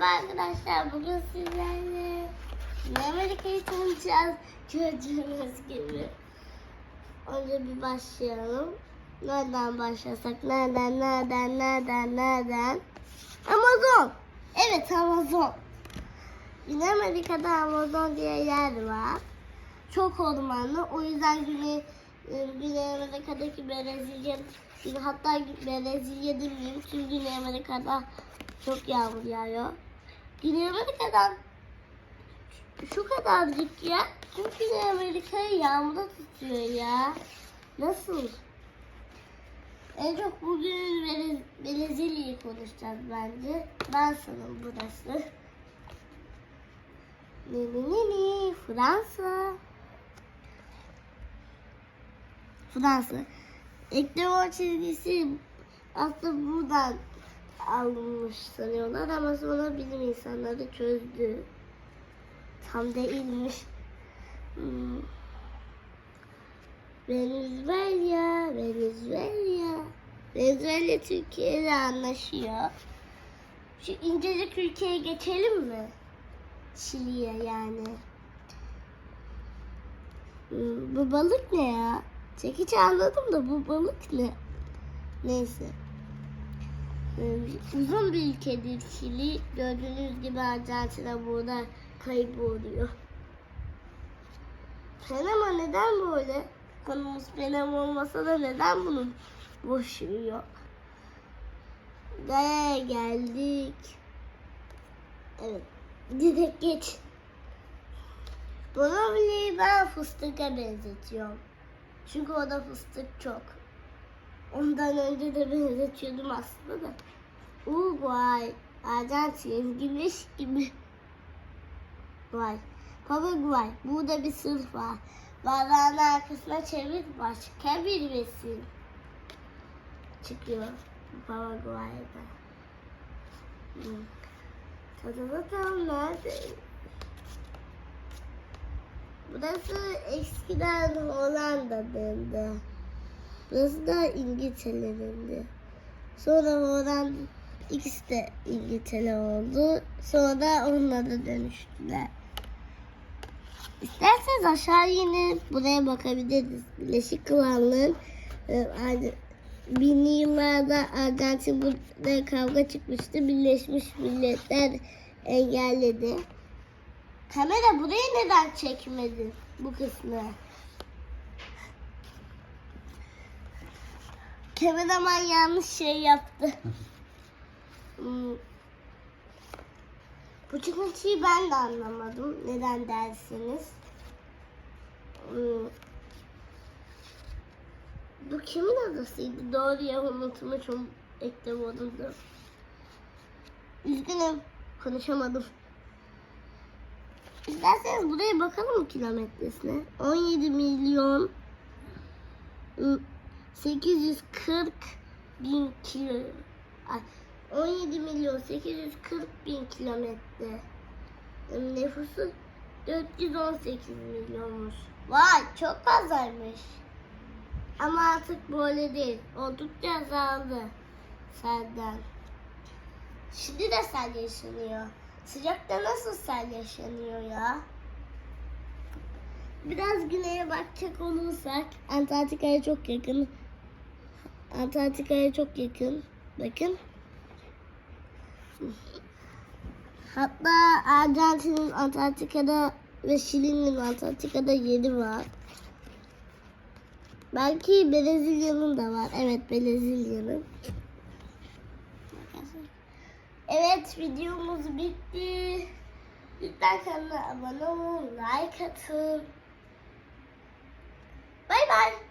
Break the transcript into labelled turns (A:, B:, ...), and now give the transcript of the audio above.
A: Merhaba arkadaşlar. Bugün sizlerle Amerika'yı tanıyacağız. Gördüğünüz gibi. Önce bir başlayalım. Nereden başlasak? Nereden, nereden, nereden, nereden? Amazon. Evet Amazon. Güney Amerika'da Amazon diye yer var. Çok ormanlı. O yüzden Güney, e, Güney Amerika'daki Brezilya, hatta Brezilya demeyeyim. Çünkü Güney Amerika'da çok yağmur yağıyor. Güney Amerika'dan şu kadarcık ya. Çünkü Güney Amerika'yı yağmurda tutuyor ya. Nasıl? En çok bugün Brez- Brezilya'yı konuşacağız bence. Ben sanırım burası. Ne ne ne ne Fransa. Fransa. Eklem çizgisi aslında buradan alınmış sanıyorlar ama sonra bilim insanları çözdü. Tam değilmiş. Hmm. Venezuela, Venezuela. Venezuela Türkiye ile anlaşıyor. Şu incecik ülkeye geçelim mi? Şili'ye yani. Hmm, bu balık ne ya? Çekici anladım da bu balık ne? Neyse. Ee, Uzun bir ülkedir Şili. Gördüğünüz gibi Arjantin'e burada kayboluyor. Panama neden böyle? Konumuz Panama olmasa da neden bunun boşluğu yok? Gaya geldik. Evet. Direkt geç. Bunu bile ben fıstıka benzetiyorum. Çünkü o da fıstık çok. Ondan önce de benzetiyordum aslında da. Uruguay, Arjantin, güneş gibi. Vay. Paraguay. Burada bir sırf var. Bardağın arkasına çevir başka bir resim. Çıkıyor Paraguay'da. Hmm. Tadadatam nerede? Burası eskiden Hollanda'daydı. Burası da İngiltere'nin Sonra Hollanda ikisi de İngiltere oldu. Sonra onlara dönüştüler. İsterseniz aşağı inip buraya bakabiliriz. Birleşik Krallığın e, ar- binli yıllarda Arjantin burada kavga çıkmıştı. Birleşmiş Milletler engelledi. Kamera burayı neden çekmedi bu kısmı? Kameraman yanlış şey yaptı. Hmm. Bu çıkıntıyı ben de anlamadım. Neden dersiniz? Hmm. Bu kimin adasıydı? Doğru ya unutmuşum. Eklem odunda. Üzgünüm. Konuşamadım. İsterseniz buraya bakalım kilometresine? 17 milyon ı, 840 bin kilo. Ay, 17 milyon 840 bin kilometre. Nüfusu 418 milyonmuş. Vay çok fazlaymış. Ama artık böyle değil. Oldukça azaldı senden. Şimdi de sel yaşanıyor. Sıcakta nasıl sel yaşanıyor ya? Biraz güneye bakacak olursak Antarktika'ya çok yakın. Antarktika'ya çok yakın. Bakın. Hatta Arjantin'in Antarktika'da ve Şili'nin Antarktika'da yeri var. Belki Brezilya'nın da var. Evet Brezilya'nın. Evet videomuz bitti. Lütfen kanala abone olun, like atın. bye.